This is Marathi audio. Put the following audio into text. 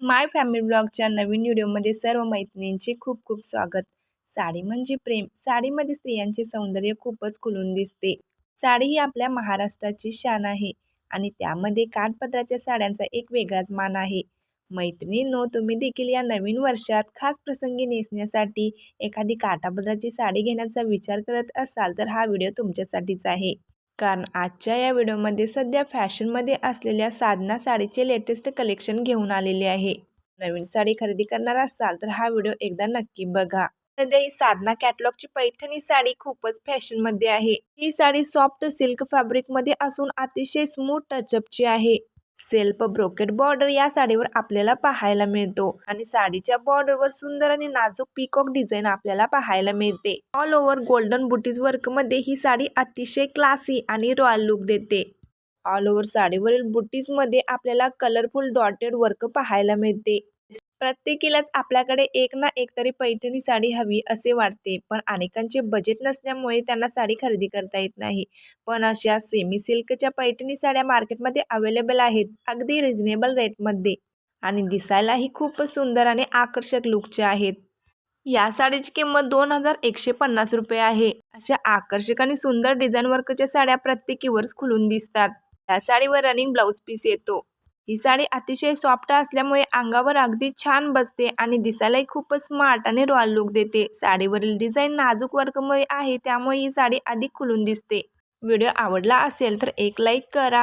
माय फॅमिली ब्लॉगच्या नवीन व्हिडिओमध्ये सर्व मैत्रिणींचे खूप खूप स्वागत. साडी म्हणजे प्रेम. साडीमध्ये स्त्रियांचे सौंदर्य खूपच खुलून दिसते. साडी ही आपल्या महाराष्ट्राची शान आहे आणि त्यामध्ये काठपत्राच्या साड्यांचा एक वेगळाच मान आहे. मैत्रिणींनो तुम्ही देखील या नवीन वर्षात खास प्रसंगी नेसण्यासाठी एखादी काठापत्राची साडी घेण्याचा विचार करत असाल तर हा व्हिडिओ तुमच्यासाठीच आहे. कारण आजच्या या व्हिडिओमध्ये सध्या फॅशनमध्ये असलेल्या साधना साडीचे लेटेस्ट कलेक्शन घेऊन आलेले आहे. नवीन साडी खरेदी करणार असाल तर हा व्हिडिओ एकदा नक्की बघा. सध्या ही साधना कॅटलॉगची पैठणी साडी खूपच फॅशनमध्ये आहे. ही साडी सॉफ्ट सिल्क फॅब्रिकमध्ये असून अतिशय स्मूथ टचअपची आहे. सेल्फ ब्रोकेट बॉर्डर या साडीवर आपल्याला पाहायला मिळतो. आणि साडीच्या बॉर्डरवर सुंदर आणि नाजूक पिकॉक डिझाईन आपल्याला पाहायला मिळते. ऑल ओव्हर गोल्डन बुटीज वर्कमध्ये ही साडी अतिशय क्लासी आणि रॉयल लुक देते. ऑल ओव्हर साडीवरील बुटीजमध्ये आपल्याला कलरफुल डॉटेड वर्क पाहायला मिळते. प्रत्येकीलाच आपल्याकडे एक ना एक तरी पैठणी साडी हवी असे वाटते. पण अनेकांचे बजेट नसल्यामुळे त्यांना साडी खरेदी करता येत नाही. पण अशा सेमी सिल्कच्या पैठणी साड्या मार्केटमध्ये अवेलेबल आहेत अगदी रिजनेबल रेटमध्ये आणि दिसायलाही खूप सुंदर आणि आकर्षक लुकच्या आहेत. या साडीची किंमत दोन हजार एकशे पन्नास रुपये आहे. अशा आकर्षक आणि सुंदर डिझाईन वर्कच्या साड्या प्रत्येकीवरच खुलून दिसतात. या साडीवर रनिंग ब्लाऊज पीस येतो. ही साडी अतिशय सॉफ्ट असल्यामुळे अंगावर अगदी छान बसते आणि दिसायलाही खूपच स्मार्ट आणि रॉयल लुक देते. साडीवरील डिझाईन नाजूक वर्कमुळे आहे त्यामुळे ही साडी अधिक खुलून दिसते. व्हिडिओ आवडला असेल तर एक लाईक करा.